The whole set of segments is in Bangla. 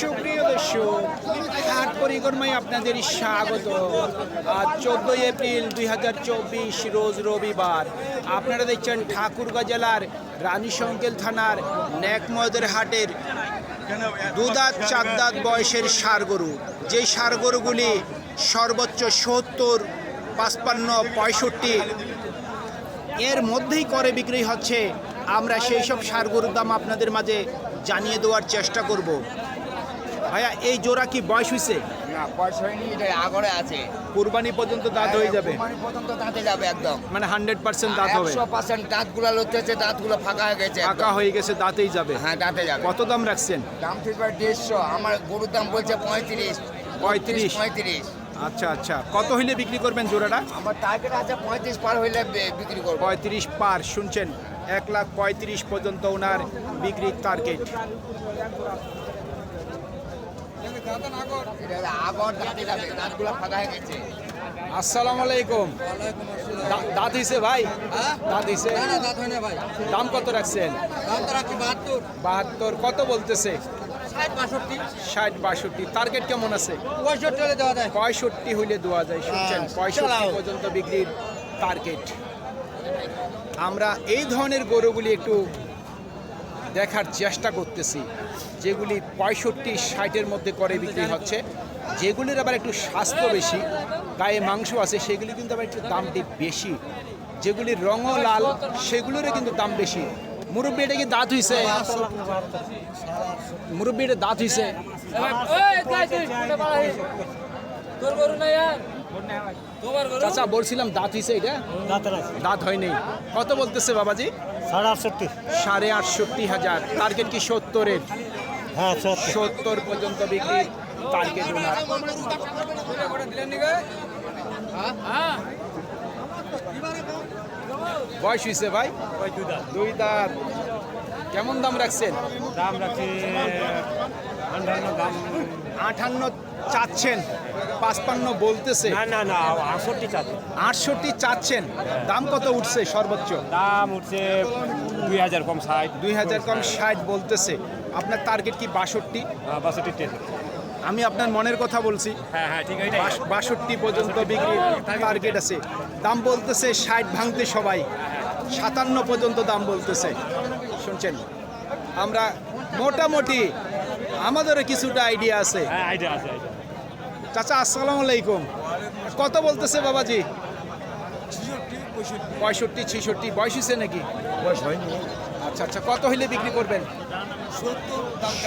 সুপ্রিয় দর্শক হাট পরিক্রমায় আপনাদের স্বাগত। আজ চোদ্দোই এপ্রিল দুই হাজার চব্বিশ, রোজ রবিবার। আপনারা দেখছেন ঠাকুরগাঁ জেলার রানীশঙ্কেল থানার ন্যাকময়দের হাটের দুদাঁত চারদাঁত বয়সের সার গরু যেই সার গরুগুলি সর্বোচ্চ সত্তর, পাঁচপান্ন, পঁয়ষট্টি, এর মধ্যেই করে বিক্রি হচ্ছে। আমরা সেই সব সার গরুর দাম আপনাদের মাঝে জানিয়ে দেওয়ার চেষ্টা করব। ভাইয়া এই জোড়া কি বয়স হয়েছে না পয়সা হয়নি এটা আগরে আছে। কুরবানি পর্যন্ত দাঁত হয়ে যাবে? কুরবানি পর্যন্ত দাঁতে যাবে একদম। মানে হান্ড্রেড পার্সেন্ট দাঁত হবে? একশো পার্সেন্ট দাঁতগুলো লড়তেছে দাঁতগুলো ফাঁকা হয়ে গেছে। ফাঁকা হয়ে গেছে দাঁতেই যাবে? হ্যাঁ দাঁতে যাবে। কত দাম রাখছেন? দাম ঠিক দেড়শো আমার গরুর দাম বলছে পঁয়ত্রিশ। পঁয়ত্রিশ। পঁয়ত্রিশ আচ্ছা আচ্ছা। কত হইলে বিক্রি করবেন জোড়াটা? আমার টার্গেট আছে পঁয়ত্রিশ পার হইলে বিক্রি করব। পঁয়ত্রিশ পার শুনছেন? এক লাখ পঁয়ত্রিশ পর্যন্ত ওনার বিক্রির টার্গেট এটা হলো আগর দাঁতে যাবে দাঁতগুলো ফাঁকা হয়ে গেছে আসসালামু আলাইকুম। দাঁত ভাই? দাঁত হইছে? দাম কত রাখছেন? বাহাত্তর। কত বলতেছে? ষাট বাষট্টি। টার্গেট কেমন আছে? পঁয়ষট্টি হইলে দেওয়া যায় শুনছেন? পঁয়ষট্টি পর্যন্ত বিক্রির টার্গেট। আমরা এই ধরনের গরুগুলি একটু দেখার চেষ্টা করতেছি যেগুলি পঁয়ষট্টি ষাটের মধ্যে করে বিক্রি হচ্ছে। যেগুলির আবার একটু স্বাস্থ্য বেশি গায়ে মাংস আছে সেগুলি কিন্তু আবার একটু দামটি বেশি। যেগুলির রঙও লাল সেগুলোরও কিন্তু দাম বেশি। মুরব্বী এটা কি দাঁত হইছে? মুরব্বী এটা দাঁত হইছে? গরু চাচা বলছিলাম দাঁত হইছে এটা? দাঁত হয়নি। কত বলতেছে বাবাজি? সাড়ে আটষট্টি। সাড়ে আটষট্টি হাজার। টার্গেট কি সত্তরের? হ্যাঁ সত্তর। পর্যন্ত বিক্রি টার্গেট ওনার বয়স হয়েছে ভাই? দুই দাঁত। কেমন দাম রাখছেন? দাম রাখছি দাম। আটান্ন চাচ্ছেন পাঁচপান্ন বলতেছে। না না না আটষট্টি চার আটষট্টি চাচ্ছেন দাম কত উঠছে সর্বোচ্চ? দাম উঠছে দুই হাজার কম ষাট। দুই হাজার কম ষাট বলতেছে। আপনার টার্গেট কি বাষট্টি? বাষট্টি টেন। আমি আপনার মনের কথা বলছি। হ্যাঁ হ্যাঁ ঠিক আছে বাষট্টি পর্যন্ত বিক্রির টার্গেট আছে। দাম বলতেছে ষাট ভাঙতে সবাই। সাতান্ন পর্যন্ত দাম বলতেছে। শুনছেন? আমরা মোটামুটি আমাদেরও কিছুটা আইডিয়া আছে। হ্যাঁ আইডিয়া আছে চাচা আসসালামু আলাইকুম। কত বলতেছে বাবাজি? পঁয়ষট্টি ছিষট্টি বয়স হয়েছে নাকি? বয়স হয়নি। আচ্ছা আচ্ছা কত হইলে বিক্রি করবেন?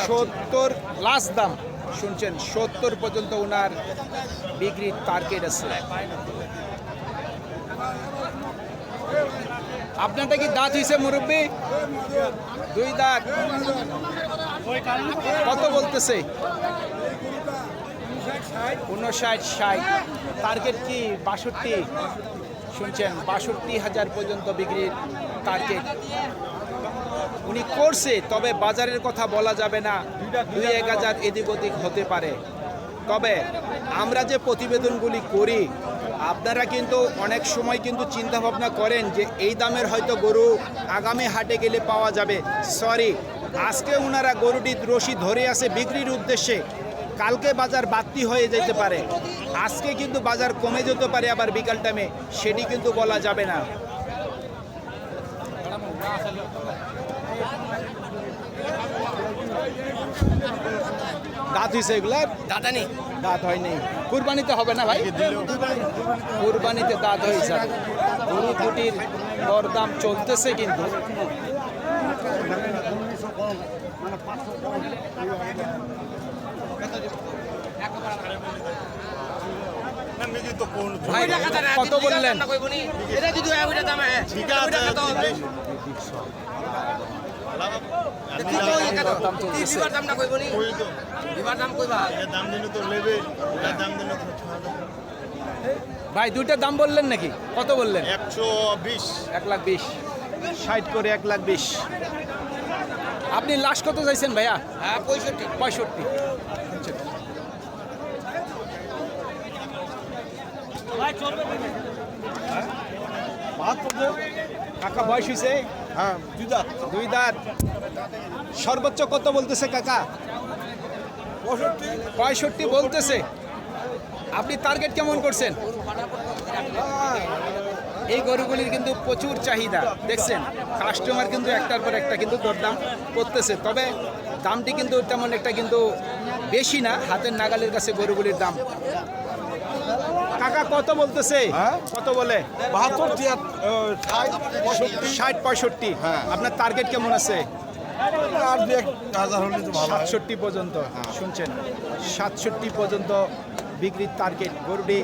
সত্তর লাস্ট দাম। শুনছেন সত্তর পর্যন্ত ওনার বিক্রির টার্গেট আছে। আপনারটা কি দাঁত হয়েছে মুরব্বী? দুই দাঁত। কত বলতেছে? উনষাট ষাট। টার্গেট কি? বাষট্টি। শুনছেন, বাষট্টি হাজার পর্যন্ত বিক্রির টার্গেট উনি করছে, তবে বাজারের কথা বলা যাবে না। দুই, এক হাজার এদিক ওদিক হতে পারে। তবে আমরা যে প্রতিবেদনগুলি করি, আপনারা কিন্তু অনেক সময় কিন্তু চিন্তা ভাবনা করেন যে এই দামের হয়তো গরু আগামী হাটে গেলে পাওয়া যাবে। সরি আজকে ওনারা গরুটি রশি ধরে আছে বিক্রির উদ্দেশ্যে। কালকে বাজার বাড়তি হয়ে যেতে পারে। আজকে কিন্তু বাজার কমে যেতে পারে আবার বিকাল টাইমে সেটি কিন্তু বলা যাবে না। দাঁত হয়েছে এগুলার? দাদা নেই দাঁত হয়নি। কুরবানিতে হবে না ভাই? কুরবানিতে দাঁত হয়েছে গরু দুটির দরদাম চলতেছে কিন্তু। ভাই কত বললেন? এটা যদি ভাই দুইটার দাম বললেন নাকি? কত বললেন? একশো বিশ। এক লাখ বিশ। ষাট করে এক লাখ বিশ। আপনি লাস্ট কত চাইছেন ভাইয়া? হ্যাঁ পঁয়ষট্টি। পঁয়ষট্টি। কাকা বয়স হয়েছে হ্যাঁ। দুই দাঁত। দুই দাঁত। সর্বোচ্চ কত বলতেছে কাকা? পঁয়ষট্টি। বলতেছে। আপনি টার্গেট কেমন করছেন? এই গরুগুলির কিন্তু প্রচুর চাহিদা দেখছেন? কাস্টমার কিন্তু একটার পর একটা কিন্তু দরদাম করতেছে। তবে দামটি কিন্তু তেমন একটা কিন্তু বেশি না হাতের নাগালের কাছে গরুগুলির দাম। কাকা কত বলতেছে? কত বলে? বাহাত্তর ষাট পঁয়ষট্টি। হ্যাঁ। আপনার টার্গেট কেমন আছে? হয়। সাতষট্টি পর্যন্ত শুনছেন? সাতষট্টি পর্যন্ত বিক্রির টার্গেট গরুটি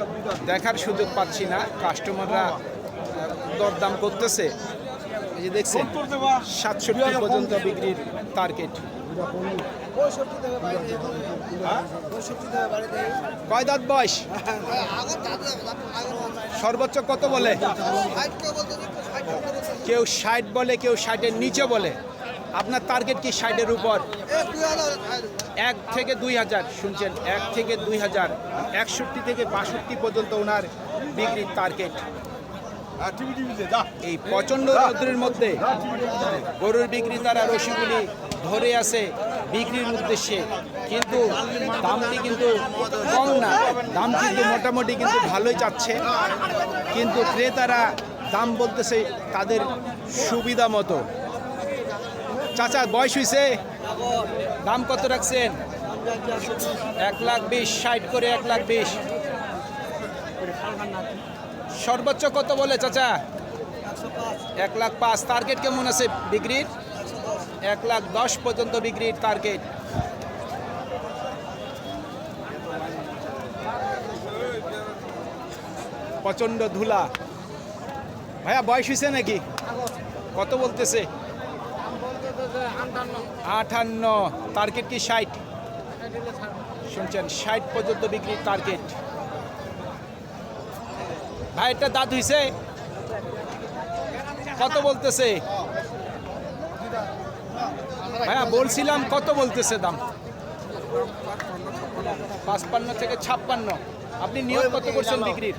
দেখার সুযোগ পাচ্ছি না। কাস্টমাররা দরদাম করতেছে। এই যে দেখছেন, সাতষট্টি পর্যন্ত বিক্রির টার্গেট কয় বয়স? সর্বোচ্চ কত বলে? কেউ ষাট বলে, কেউ ষাটের নিচে বলে। আপনার টার্গেট কি ষাটের উপর? এক থেকে দুই হাজার, শুনছেন? এক থেকে দুই হাজার, একষট্টি থেকে বাষট্টি পর্যন্ত ওনার বিক্রির টার্গেট এই প্রচণ্ড রৌদ্রের মধ্যে গরুর বিক্রেতারা রশিগুলি ধরে আছে বিক্রির উদ্দেশ্যে। কিন্তু দামটি কিন্তু কম না। দাম কিন্তু মোটামুটি কিন্তু ভালোই যাচ্ছে কিন্তু ক্রেতারা দাম বলতেছে তাদের সুবিধা মতো। চাচা, বয়স হয়েছে দাম কত রাখছেন? এক লাখ বিশ, ষাট করে এক লাখ বিশ। সর্বোচ্চ কত বলে, চাচা? এক লাখ পাঁচ টার্গেট কেমন আছে বিক্রির? এক লাখ দশ পর্যন্ত বিক্রির টার্গেট প্রচণ্ড ধুলা। ভাইয়া, বয়স হয়েছে নাকি? কত বলতেছে? আটান্ন। টার্গেট কি ষাট? শুনছেন, ষাট পর্যন্ত বিক্রির টার্গেট ভাই এটা দাঁত হইছে। কত বলতেছে? ভাইয়া বলছিলাম কত বলতেছে দাম? পাঁচপান্ন থেকে ছাপ্পান্ন। আপনি নিয়োগ কত করছেন বিক্রির?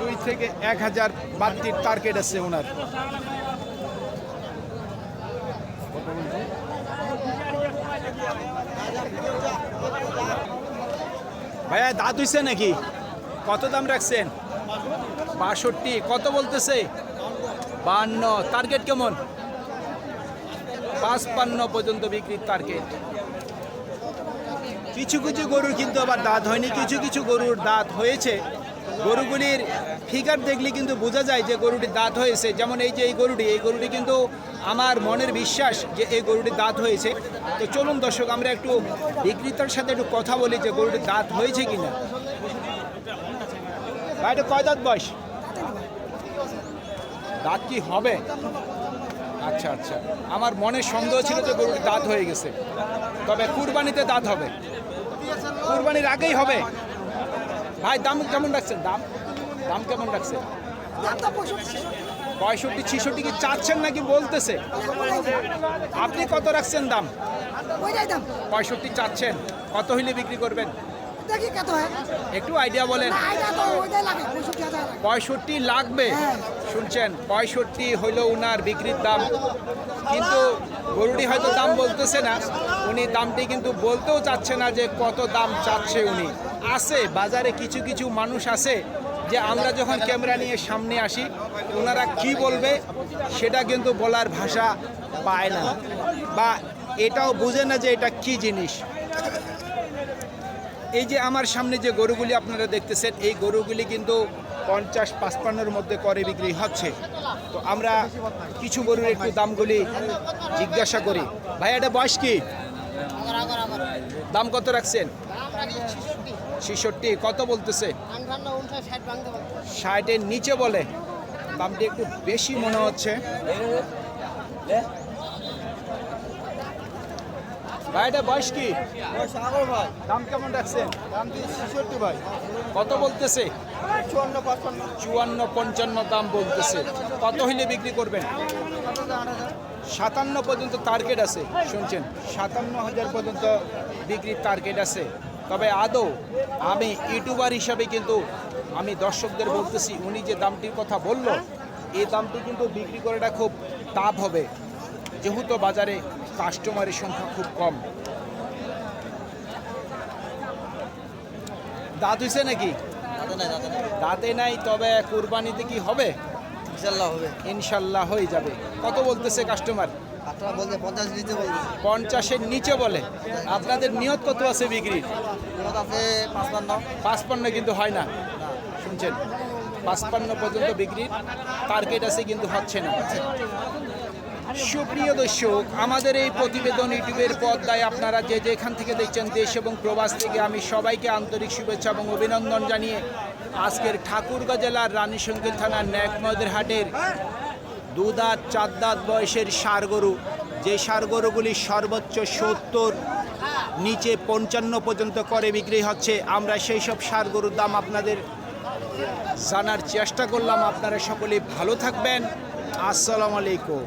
দুই থেকে এক হাজার বাত্তির টার্গেট আছে ওনার। ভাইয়া, দাঁত হইছে নাকি? কত দাম রাখছেন? বাষট্টি, কত বলতেছে? বান্ন টার্গেট কেমন? পাঁচপান্ন পর্যন্ত বিক্রির টার্গেট কিছু কিছু গরুর কিন্তু আবার দাঁত হয়নি, কিছু কিছু গরুর দাঁত হয়েছে। গরুগুলির ফিগার দেখলে কিন্তু বোঝা যায় যে গরুটির দাঁত হয়েছে। যেমন এই যে এই গরুটি এই গরুটি কিন্তু আমার মনের বিশ্বাস যে এই গরুটির দাঁত হয়েছে। তো চলুন দর্শক, আমরা একটু বিক্রেতার সাথে একটু কথা বলি যে গরুটির দাঁত হয়েছে কিনা। ভাই, এটা কয় দাঁত বয়স? দাঁত কি হবে? আচ্ছা আচ্ছা। আমার মনে সন্দেহ ছিল যে গরুটির দাঁত হয়ে গেছে। তবে কুরবানিতে দাঁত হবে। কুরবানির আগেই হবে? ভাই দাম কেমন রাখছেন? দাম দাম কেমন রাখছেন? পঁয়ষট্টি ছিষট্টি। কি চাচ্ছেন নাকি বলতেছে? আপনি কত রাখছেন দাম। পঁয়ষট্টি চাচ্ছেন। কত হইলে বিক্রি করবেন? দেখি কত হয়। একটু আইডিয়া বলেন। না তো ওইটাই লাগে পঁয়ষট্টি হাজার। পঁয়ষট্টি লাগবে। হ্যাঁ। শুনছেন পঁয়ষট্টি হইল উনার বিক্রির দাম। কিন্তু গরুটি হয়তো দাম বলতেছে না। উনি দামটি কিন্তু বলতেও চাচ্ছে না যে কত দাম চাচ্ছে উনি। আছে বাজারে কিছু কিছু মানুষ আছে যে আমরা যখন ক্যামেরা নিয়ে সামনে আসি ওনারা কি বলবে সেটা কিন্তু বলার ভাষা পায় না। বা এটাও বুঝে না যে এটা কি জিনিস। এই যে আমার সামনে যে গরুগুলি আপনারা দেখতেছেন এই গরুগুলি কিন্তু পঞ্চাশ পাঁচপান্নর মধ্যে করে বিক্রি হচ্ছে। তো আমরা কিছু গরুর একটু দামগুলি জিজ্ঞাসা করি। ভাই এটা বয়স কি? দাম কত রাখছেন? ছিষট্টি। কত বলতেছে? ষাটের নিচে বলে। দামটি একটু বেশি মনে হচ্ছে। ভাই এটা বয়স কি দাম কেমন রাখছেন? দাম ছেষট্টি ভাই। কত বলতেছে? চুয়ান্ন পাঁচপান্ন। চুয়ান্ন পঞ্চান্ন দাম বলতেছে। কত হইলে বিক্রি করবেন? সাতান্ন পর্যন্ত টার্গেট আছে। শুনছেন সাতান্ন হাজার পর্যন্ত বিক্রির টার্গেট আছে। তবে আদৌ আমি ইউটিউবার হিসাবে কিন্তু আমি দর্শকদের বলতেছি উনি যে দামটির কথা বলল এই দামটি কিন্তু বিক্রি করাটা খুব টাফ হবে। যেহেতু বাজারে কাস্টমারের সংখ্যা খুব কম। দাঁত হইছে নাকি? দাঁতে নাই তবে কুরবানিতে কি হবে? ইনশাল্লাহ হবে। ইনশাল্লাহ হয়ে যাবে। কত বলতেছে কাস্টমার? পঞ্চাশের নিচে বলে। আপনাদের নিয়ত কত আছে বিক্রির? পাঁচপান্ন। কিন্তু হয় না। শুনছেন? পাঁচপান্ন পর্যন্ত বিক্রির। টার্গেট আছে কিন্তু হচ্ছে না। সুপ্রিয় দর্শক, আমাদের এই প্রতিবেদন ইউটিউবের পর্দায় আপনারা যে যেখান থেকে দেখছেন দেশ এবং প্রবাস থেকে আমি সবাইকে আন্তরিক শুভেচ্ছা এবং অভিনন্দন জানিয়ে আজকের ঠাকুরগাঁ জেলার রানীশঙ্কীল থানার ন্যাকমদের হাটের দুদাঁত চার দাঁত বয়সের সার গরু যে সার গরুগুলি সর্বোচ্চ সত্তর, নিচে পঞ্চান্ন পর্যন্ত করে বিক্রি হচ্ছে, আমরা সেই সব সার গরুর দাম আপনাদের জানার চেষ্টা করলাম। আপনারা সকলে ভালো থাকবেন। আসসালামু আলাইকুম।